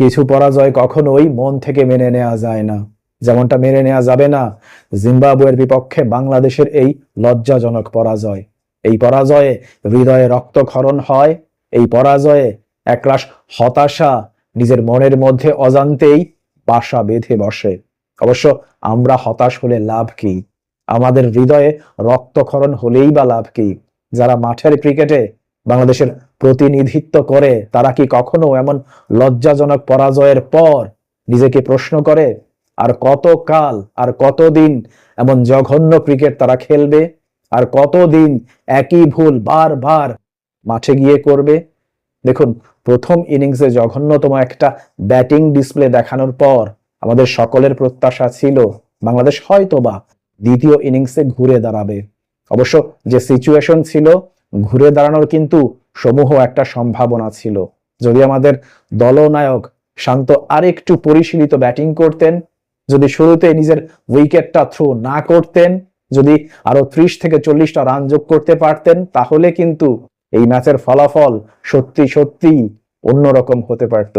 কিছু পরাজয় কখনোই মন থেকে মেনে নেওয়া যায় না। যেমনটা মেনে নেওয়া যাবে না, জিম্বাবুয়ের বিপক্ষে বাংলাদেশের এই লজ্জাজনক পরাজয়। এই পরাজয়ে হৃদয়ে রক্তক্ষরণ হয়, এই পরাজয়ে একরাশ হতাশা নিজের মনের মধ্যে অজান্তেই বাসা বেঁধে বসে। অবশ্য আমরা হতাশ হলে লাভ কি? আমাদের হৃদয়ে রক্তক্ষরণ হলেই বা লাভ কি? যারা মাঠের ক্রিকেটে বাংলাদেশের প্রতিনিধিত্ব করে, তারা কি কখনো এমন লজ্জাজনক পরাজয়ের পর নিজেকে প্রশ্ন করে, আর কত কাল আর কতদিন এমন জঘন্য ক্রিকেট তারা খেলবে, আর কতদিন একই ভুল বারবার মাঠে গিয়ে করবে? দেখুন, প্রথম ইনিংসে জঘন্যতম একটা ব্যাটিং ডিসপ্লে দেখানোর পর আমাদের সকলের প্রত্যাশা ছিল, বাংলাদেশ হয়তোবা দ্বিতীয় ইনিংসে ঘুরে দাঁড়াবে। অবশ্য যে সিচুয়েশন ছিল ঘুরে দাঁড়ানোর কিন্তু সমূহ একটা সম্ভাবনা ছিল। যদি আমাদের দলনায়ক শান্ত আরেকটু পরিশীলিত ব্যাটিং করতেন, যদি শুরুতে নিজের উইকেটটা থ্রো না করতেন, যদি আরও ত্রিশ থেকে চল্লিশটা রান যোগ করতে পারতেন, তাহলে কিন্তু এই ম্যাচের ফলাফল সত্যি সত্যি অন্যরকম হতে পারত।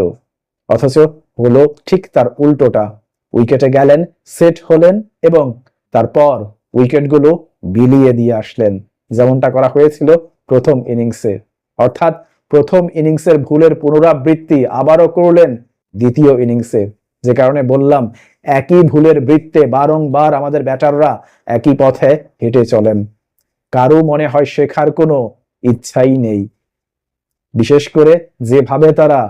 অথচ হলো ঠিক তার উল্টোটা। উইকেটে গেলেন, সেট হলেন এবং তারপর উইকেটগুলো বিলিয়ে দিয়ে আসলেন। যেমনটা করা হয়েছিল প্রথম ইনিংসে। অর্থাৎ প্রথম ইনিংসের ভুলের পুনরাবৃত্তি আবারও করলেন দ্বিতীয় ইনিংসে। যে কারণে বললাম, একই ভুলের বৃত্তে বারংবার আমাদের ব্যাটাররা একই পথে হেঁটে চলেন। কারও মনে হয় শেখার কোনো ইচ্ছাই নেই। বিশেষ করে যেভাবে তারা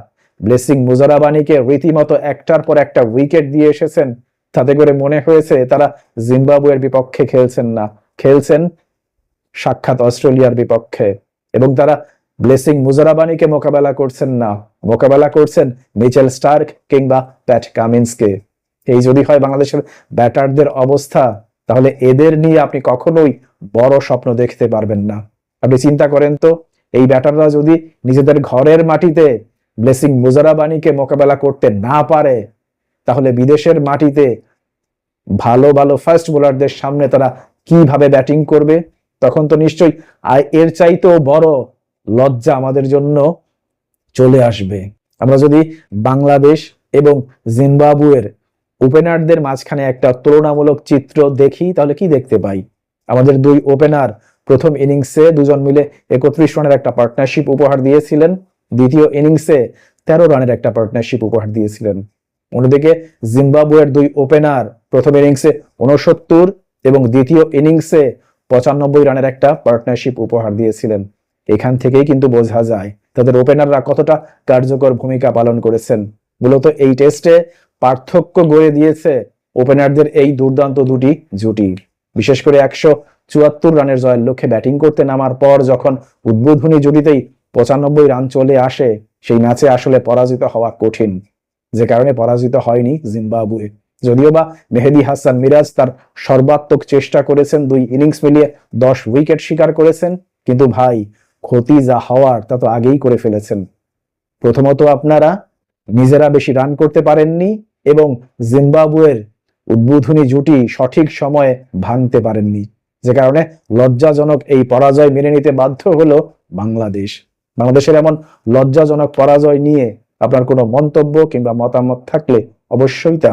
ব্লেসিং মুজারাবানিকে রীতিমতো একটার পর একটা উইকেট দিয়ে এসেছেন, তাতে করে মনে হয়েছে তারা জিম্বাবুয়ের বিপক্ষে খেলছেন না। খেলছেন সাক্ষাৎ অস্ট্রেলিয়ার বিপক্ষে। এবং তারা ব্লেসিং মুজারাবানিকে মোকাবেলা করছেন না। মোকাবেলা করছেন মিচেল স্টার্ক কিংবা প্যাট কামিন্সকে। এই যদি হয় বাংলাদেশের ব্যাটারদের অবস্থা, তাহলে এদের নিয়ে আপনি কখনোই বড় স্বপ্ন দেখতে পারবেন না। আপনি চিন্তা করেন তো, এই ব্যাটাররা যদি নিজেদের ঘরের মাটিতে ব্লেসিং মুজারাবানিকে মোকাবেলা করতে না পারে, তাহলে বিদেশের মাটিতে ভালো ভালো ফার্স্ট বোলারদের সামনে তারা কীভাবে ব্যাটিং করবে? তখন তো নিশ্চয়ই এর চাইতেও বড় লজ্জা আমাদের জন্য চলে আসবে। আমরা যদি বাংলাদেশ এবং জিম্বাবুয়ের ওপেনারদের মাঝখানে একটা তুলনামূলক চিত্র দেখি, তাহলে কি দেখতে পাই? আমাদের দুই ওপেনার প্রথম ইনিংসে দুজন মিলে একত্রিশ রানের একটা পার্টনারশিপ উপহার দিয়েছিলেন। দ্বিতীয় ইনিংসে তেরো রানের একটা পার্টনারশিপ উপহার দিয়েছিলেন। অন্যদিকে জিম্বাবুয়ের দুই ওপেনার প্রথম ইনিংসে উনসত্তর এবং দ্বিতীয় ইনিংসে পঁচানব্বই রানের একটা পার্টনারশিপ উপহার দিয়েছিলেন। এখান থেকেই কিন্তু বোঝা যায় তাদের ওপেনাররা কতটা কার্যকর ভূমিকা পালন করেছেন। মূলত এই টেস্টে পার্থক্য গড়ে দিয়েছে ওপেনারদের এই দুর্দান্ত দুটি জুটি। বিশেষ করে একশো চুয়াত্তর রানের জয়ের লক্ষ্যে ব্যাটিং করতে নামার পর যখন উদ্বোধনী জুটিতেই পঁচানব্বই রান চলে আসে, সেই ম্যাচে আসলে পরাজিত হওয়া কঠিন। যে কারণে পরাজিত হয়নি জিম্বাবুয়ে। যদিও বা মেহেদি হাসান মিরাজ তার সর্বাত্মক চেষ্টা করেছেন দুই ইনিংস মিলিয়ে দশ উইকেট শিকার করেছেন, কিন্তু ভাই, ক্ষতি যা হওয়ার তা তো আগেই করে ফেলেছেন। প্রথমত আপনারা নিজেরা বেশি রান করতে পারেননি এবং জিম্বাবুয়ের উদ্বোধনী জুটি সঠিক সময়ে ভাঙতে পারেননি। যে কারণে লজ্জাজনক এই পরাজয় মেনে নিতে বাধ্য হলো বাংলাদেশ। বাংলাদেশের এমন লজ্জাজনক পরাজয় নিয়ে আপনার কোনো মন্তব্য কিংবা মতামত থাকলে অবশ্যই তা